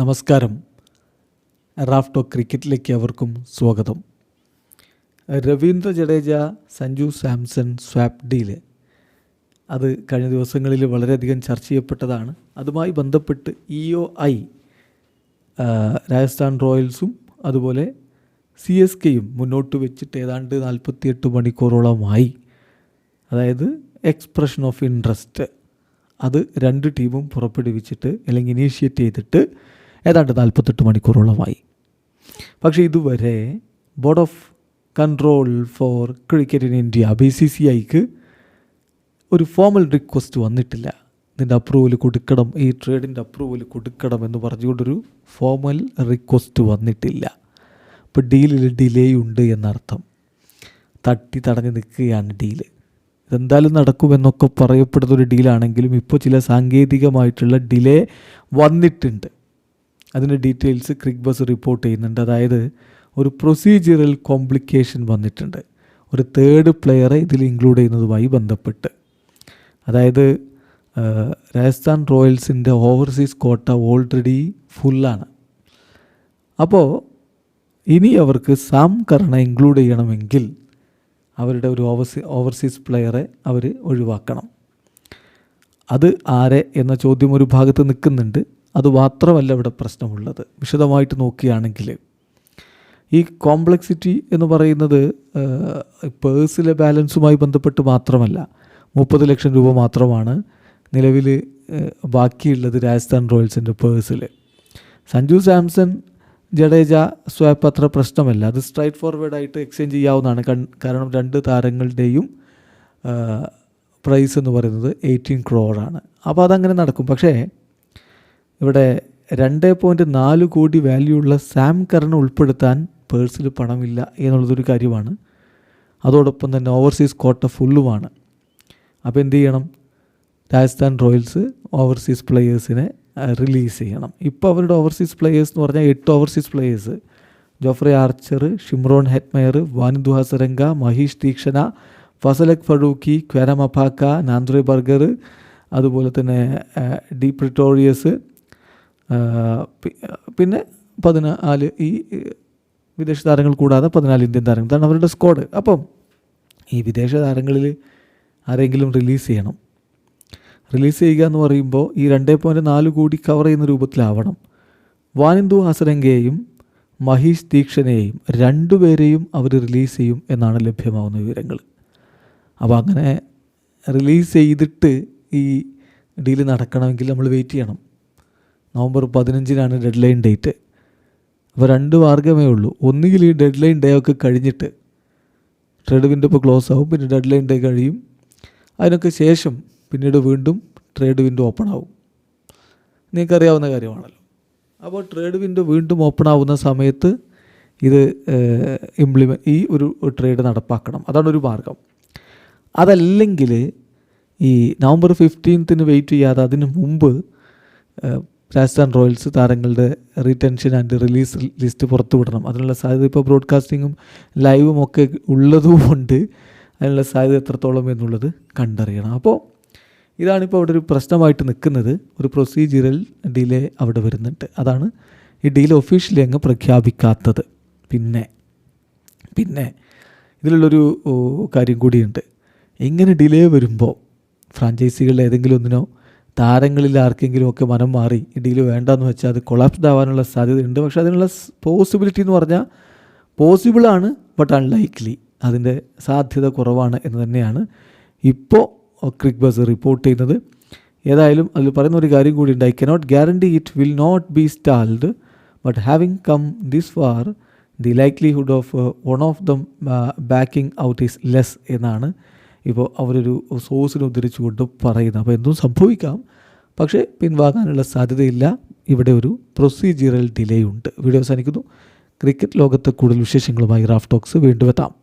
നമസ്കാരം. റാഫ്റ്റോ ക്രിക്കറ്റിലേക്ക് അവർക്കും സ്വാഗതം. Ravindra Jadeja Sanju Samson swap deal. അത് കഴിഞ്ഞ ദിവസങ്ങളിൽ വളരെയധികം ചർച്ച ചെയ്യപ്പെട്ടതാണ്. അതുമായി ബന്ധപ്പെട്ട് ഇ ഒ ഐ രാജസ്ഥാൻ റോയൽസും അതുപോലെ സി എസ് കെയും മുന്നോട്ട് വെച്ചിട്ട് ഏതാണ്ട് നാൽപ്പത്തിയെട്ട് മണിക്കൂറോളമായി. അതായത് എക്സ്പ്രഷൻ ഓഫ് ഇൻട്രസ്റ്റ്. അത് രണ്ട് ടീമും പുറപ്പെടുവിച്ചിട്ട് അല്ലെങ്കിൽ ഇനീഷ്യേറ്റ് ചെയ്തിട്ട് ഏതാണ്ട് നാൽപ്പത്തെട്ട് മണിക്കൂറോളമായി. പക്ഷേ ഇതുവരെ board of control for cricket in India B C C ഐക്ക് ഒരു ഫോമൽ റിക്വസ്റ്റ് വന്നിട്ടില്ല. ഇതിന്റെ അപ്രൂവൽ കൊടുക്കണം ഈ ട്രേഡിന്റെ അപ്രൂവൽ കൊടുക്കണം എന്ന് പറഞ്ഞുകൊണ്ടൊരു ഫോമൽ റിക്വസ്റ്റ് വന്നിട്ടില്ല. ഇപ്പോൾ ഡീലിൽ ഡിലേ ഉണ്ട് എന്നർത്ഥം. തട്ടി തടഞ്ഞ് നിൽക്കുകയാണ് ഡീൽ. ഇതെന്തായാലും നടക്കുമെന്നൊക്കെ പറയപ്പെടുന്ന ഒരു ഡീലാണെങ്കിലും ഇപ്പോൾ ചില സാങ്കേതികമായിട്ടുള്ള ഡിലേ വന്നിട്ടുണ്ട്. അതിന്റെ ഡീറ്റെയിൽസ് ക്രിക് ബസ് റിപ്പോർട്ട് ചെയ്യുന്നുണ്ട്. അതായത് ഒരു പ്രൊസീജിയറൽ കോംപ്ലിക്കേഷൻ വന്നിട്ടുണ്ട്. ഒരു തേർഡ് പ്ലെയറെ ഇതിൽ ഇൻക്ലൂഡ് ചെയ്യുന്നതുമായി ബന്ധപ്പെട്ട്. അതായത് രാജസ്ഥാൻ റോയൽസിന്റെ ഓവർസീസ് കോട്ട ഓൾറെഡി ഫുള്ളാണ് അപ്പോൾ ഇനി അവർക്ക് സാം കർണ ഇൻക്ലൂഡ് ചെയ്യണമെങ്കിൽ അവരുടെ ഒരു ഓവർസീ ഓവർസീസ് പ്ലെയറെ അവർ ഒഴിവാക്കണം. അത് ആരെ എന്ന ചോദ്യം ഒരു ഭാഗത്ത് നിൽക്കുന്നുണ്ട്. അത് മാത്രമല്ല ഇവിടെ പ്രശ്നമുള്ളത്. വിശദമായിട്ട് നോക്കുകയാണെങ്കിൽ ഈ കോംപ്ലക്സിറ്റി എന്ന് പറയുന്നത് പേഴ്സിലെ ബാലൻസുമായി ബന്ധപ്പെട്ട് മാത്രമല്ല മുപ്പത് ലക്ഷം രൂപ മാത്രമാണ് നിലവിൽ ബാക്കിയുള്ളത് രാജസ്ഥാൻ റോയൽസിന്റെ പേഴ്സിൽ. സഞ്ജു സാംസൺ ജഡേജ സ്വാപ്പ് അത്ര പ്രശ്നമല്ല. അത് സ്ട്രൈറ്റ് ഫോർവേഡായിട്ട് എക്സ്ചേഞ്ച് ചെയ്യാവുന്നതാണ്. കാരണം രണ്ട് താരങ്ങളുടെയും പ്രൈസ് എന്ന് പറയുന്നത് എയ്റ്റീൻ ക്രോറാണ്. അപ്പോൾ അതങ്ങനെ നടക്കും. പക്ഷേ ഇവിടെ രണ്ട് പോയിന്റ് നാല് കോടി വാല്യൂ ഉള്ള സാം കറിനെ ഉൾപ്പെടുത്താൻ പേഴ്സിൽ പണമില്ല എന്നുള്ളതൊരു കാര്യമാണ്. അതോടൊപ്പം തന്നെ ഓവർസീസ് കോട്ട ഫുള്ളുമാണ് അപ്പോൾ എന്ത് ചെയ്യണം? രാജസ്ഥാൻ റോയൽസ് ഓവർസീസ് പ്ലെയേഴ്സിനെ റിലീസ് ചെയ്യണം. ഇപ്പോൾ അവരുടെ ഓവർസീസ് പ്ലെയേഴ്സ് എന്ന് പറഞ്ഞാൽ എട്ട് overseas players Jofra Archer Shimron Hetmyer Wanindu Hasaranga Maheesh Theekshana Fazalhaq Farooqi Kwena Maphaka Nandre Burger അതുപോലെ തന്നെ ഡി പ്രിറ്റോറിയസ് ആ, പി- പിന്നെ പതിനാല് ഈ വിദേശ താരങ്ങൾ കൂടാതെ പതിനാല് ഇന്ത്യൻ താരങ്ങൾ. ഇതാണ് അവരുടെ സ്ക്വാഡ് അപ്പം ഈ വിദേശ താരങ്ങളിൽ ആരെങ്കിലും റിലീസ് ചെയ്യണം. റിലീസ് ചെയ്യുക എന്ന് പറയുമ്പോൾ ഈ രണ്ടേ പോയിന്റ് നാല് കോടി കവർ ചെയ്യുന്ന രൂപത്തിലാവണം. വാനിന്ദു ഹസരംഗയെയും മഹീഷ് ദീക്ഷനെയും രണ്ടുപേരെയും അവർ റിലീസ് ചെയ്യും എന്നാണ് ലഭ്യമാവുന്ന വിവരങ്ങൾ. അപ്പോൾ അങ്ങനെ റിലീസ് ചെയ്തിട്ട് ഈ ഡീൽ നടക്കണമെങ്കിൽ നമ്മൾ വെയിറ്റ് ചെയ്യണം. നവംബർ പതിനഞ്ചിനാണ് ഡെഡ് ലൈൻ ഡേറ്റ് അപ്പോൾ രണ്ട് മാർഗമേ ഉള്ളൂ. ഒന്നുകിൽ ഈ ഡെഡ് ലൈൻ ഡേ ഒക്കെ കഴിഞ്ഞിട്ട് ട്രേഡ് വിൻഡോ ഇപ്പോൾ ക്ലോസ് ആവും പിന്നെ ഡെഡ് ലൈൻ ഡേ കഴിയും. അതിനൊക്കെ ശേഷം പിന്നീട് വീണ്ടും ട്രേഡ് വിൻഡോ ഓപ്പൺ ആവും. നിങ്ങൾക്കറിയാവുന്ന കാര്യമാണല്ലോ. അപ്പോൾ ട്രേഡ് വിൻഡോ വീണ്ടും ഓപ്പൺ ആവുന്ന സമയത്ത് ഇത് ഇംപ്ലിമെന്റ് ഈ ഒരു ട്രേഡ് നടപ്പാക്കണം. അതാണ് ഒരു മാർഗം. അതല്ലെങ്കിൽ ഈ നവംബർ ഫിഫ്റ്റീൻത്തിന് വെയിറ്റ് ചെയ്യാതെ അതിന് മുമ്പ് രാജസ്ഥാൻ റോയൽസ് താരങ്ങളുടെ റീടെൻഷൻ ആൻഡ് റിലീസ് ലിസ്റ്റ് പുറത്തു വിടണം. അതിനുള്ള സാധ്യത ഇപ്പോൾ ബ്രോഡ്കാസ്റ്റിങ്ങും ലൈവും ഒക്കെ ഉള്ളതുകൊണ്ട് അതിനുള്ള സാധ്യത എത്രത്തോളം എന്നുള്ളത് കണ്ടറിയണം. അപ്പോൾ ഇതാണിപ്പോൾ അവിടെ ഒരു പ്രശ്നമായിട്ട് നിൽക്കുന്നത്. ഒരു പ്രൊസീജിയറൽ ഡിലേ അവിടെ വരുന്നുണ്ട്. അതാണ് ഈ ഡീൽ ഒഫീഷ്യലി അങ്ങ് പ്രഖ്യാപിക്കാത്തത്. പിന്നെ പിന്നെ ഇതിലുള്ളൊരു കാര്യം കൂടിയുണ്ട്. ഇങ്ങനെ ഡിലേ വരുമ്പോൾ ഫ്രാഞ്ചൈസികളിൽ ഏതെങ്കിലും ഒന്നിനോ താരങ്ങളിൽ ആർക്കെങ്കിലും ഒക്കെ മനം മാറി ഡീൽ വേണ്ടെന്ന് വെച്ചാൽ അത് കൊളാപ്സ്ഡ് ആവാനുള്ള സാധ്യതയുണ്ട്. പക്ഷേ അതിനുള്ള പോസിബിലിറ്റി എന്ന് പറഞ്ഞാൽ പോസിബിളാണ് ബട്ട് അൺലൈക്ലി അതിന്റെ സാധ്യത കുറവാണ് എന്ന് തന്നെയാണ് ഇപ്പോൾ ക്രിക് ബസ് റിപ്പോർട്ട് ചെയ്യുന്നത്. ഏതായാലും അതിൽ പറയുന്ന ഒരു കാര്യം കൂടി ഉണ്ട്. I cannot guarantee it will not be stalled but having come this far the likelihood of one of them backing out is less എന്നാണ് ഇപ്പോൾ അവരൊരു സോഴ്സിനെ ഉദ്ധരിച്ചുകൊണ്ട് പറയുന്നത് അപ്പോൾ എന്തും സംഭവിക്കാം. പക്ഷേ പിൻവാങ്ങാനുള്ള സാധ്യതയില്ല. ഇവിടെ ഒരു പ്രൊസീജിയറൽ ഡിലേ ഉണ്ട്. വീഡിയോ അവസാനിക്കുന്നു. ക്രിക്കറ്റ് ലോകത്ത് കൂടുതൽ വിശേഷങ്ങളുമായി റാഫ് ടോക്സ് വീണ്ടും എത്താം.